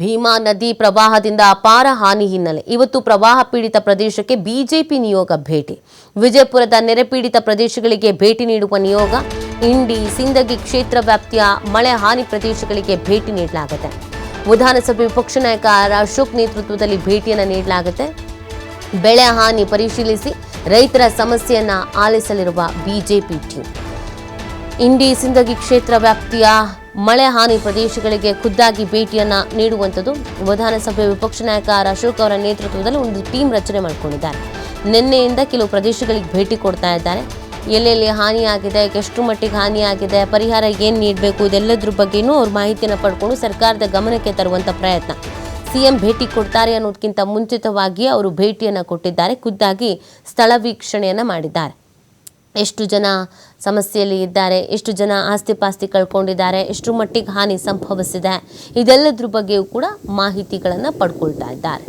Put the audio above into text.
ಭೀಮಾ ನದಿ ಪ್ರವಾಹದಿಂದ ಅಪಾರ ಹಾನಿ ಹಿನ್ನೆಲೆ. ಇವತ್ತು ಪ್ರವಾಹ ಪೀಡಿತ ಪ್ರದೇಶಕ್ಕೆ ಬಿಜೆಪಿ ನಿಯೋಗ ಭೇಟಿ. ವಿಜಯಪುರದ ನೆರೆಪೀಡಿತ ಪ್ರದೇಶಗಳಿಗೆ ಭೇಟಿ ನೀಡುವ ನಿಯೋಗ, ಇಂಡಿ, ಸಿಂದಗಿ ಕ್ಷೇತ್ರ ವ್ಯಾಪ್ತಿಯ ಮಳೆ ಹಾನಿ ಪ್ರದೇಶಗಳಿಗೆ ಭೇಟಿ ನೀಡಲಾಗುತ್ತೆ. ವಿಧಾನಸಭೆ ವಿಪಕ್ಷ ನಾಯಕ ಅಶೋಕ್ ನೇತೃತ್ವದಲ್ಲಿ ಭೇಟಿಯನ್ನು ನೀಡಲಾಗುತ್ತೆ. ಬೆಳೆ ಹಾನಿ ಪರಿಶೀಲಿಸಿ ರೈತರ ಸಮಸ್ಯೆಯನ್ನು ಆಲಿಸಲಿರುವ ಬಿಜೆಪಿ ಟೀಮ್. ಇಂಡಿ, ಸಿಂದಗಿ ಕ್ಷೇತ್ರ ವ್ಯಾಪ್ತಿಯ ಮಳೆ ಹಾನಿ ಪ್ರದೇಶಗಳಿಗೆ ಖುದ್ದಾಗಿ ಭೇಟಿಯನ್ನ ನೀಡುವಂಥದ್ದು ವಿಧಾನಸಭೆ ವಿಪಕ್ಷ ನಾಯಕ ಆರ್ ಅಶೋಕ್ ಅವರ ನೇತೃತ್ವದಲ್ಲಿ ಒಂದು ಟೀಮ್ ರಚನೆ ಮಾಡಿಕೊಂಡಿದ್ದಾರೆ. ನಿನ್ನೆಯಿಂದ ಕೆಲವು ಪ್ರದೇಶಗಳಿಗೆ ಭೇಟಿ ಕೊಡ್ತಾ ಇದ್ದಾರೆ. ಎಲ್ಲೆಲ್ಲಿ ಹಾನಿಯಾಗಿದೆ, ಎಷ್ಟು ಮಟ್ಟಿಗೆ ಹಾನಿಯಾಗಿದೆ, ಪರಿಹಾರ ಏನು ನೀಡಬೇಕು, ಇದೆಲ್ಲದ್ರ ಬಗ್ಗೆಯೂ ಅವ್ರು ಮಾಹಿತಿಯನ್ನು ಪಡ್ಕೊಂಡು ಸರ್ಕಾರದ ಗಮನಕ್ಕೆ ತರುವಂಥ ಪ್ರಯತ್ನ. ಸಿಎಂ ಭೇಟಿ ಕೊಡ್ತಾರೆ ಅನ್ನೋದಕ್ಕಿಂತ ಮುಂಚಿತವಾಗಿ ಅವರು ಭೇಟಿಯನ್ನು ಕೊಟ್ಟಿದ್ದಾರೆ. ಖುದ್ದಾಗಿ ಸ್ಥಳ ವೀಕ್ಷಣೆಯನ್ನು ಮಾಡಿದ್ದಾರೆ. ಎಷ್ಟು ಜನ ಸಮಸ್ಯೆಯಲ್ಲಿ ಇದ್ದಾರೆ, ಎಷ್ಟು ಜನ ಆಸ್ತಿ ಪಾಸ್ತಿ ಕಳ್ಕೊಂಡಿದ್ದಾರೆ, ಎಷ್ಟು ಮಟ್ಟಿಗೆ ಹಾನಿ ಸಂಭವಿಸಿದೆ, ಇದೆಲ್ಲದ್ರ ಬಗ್ಗೆಯೂ ಕೂಡ ಮಾಹಿತಿಗಳನ್ನು ಪಡ್ಕೊಳ್ತಾ ಇದ್ದಾರೆ.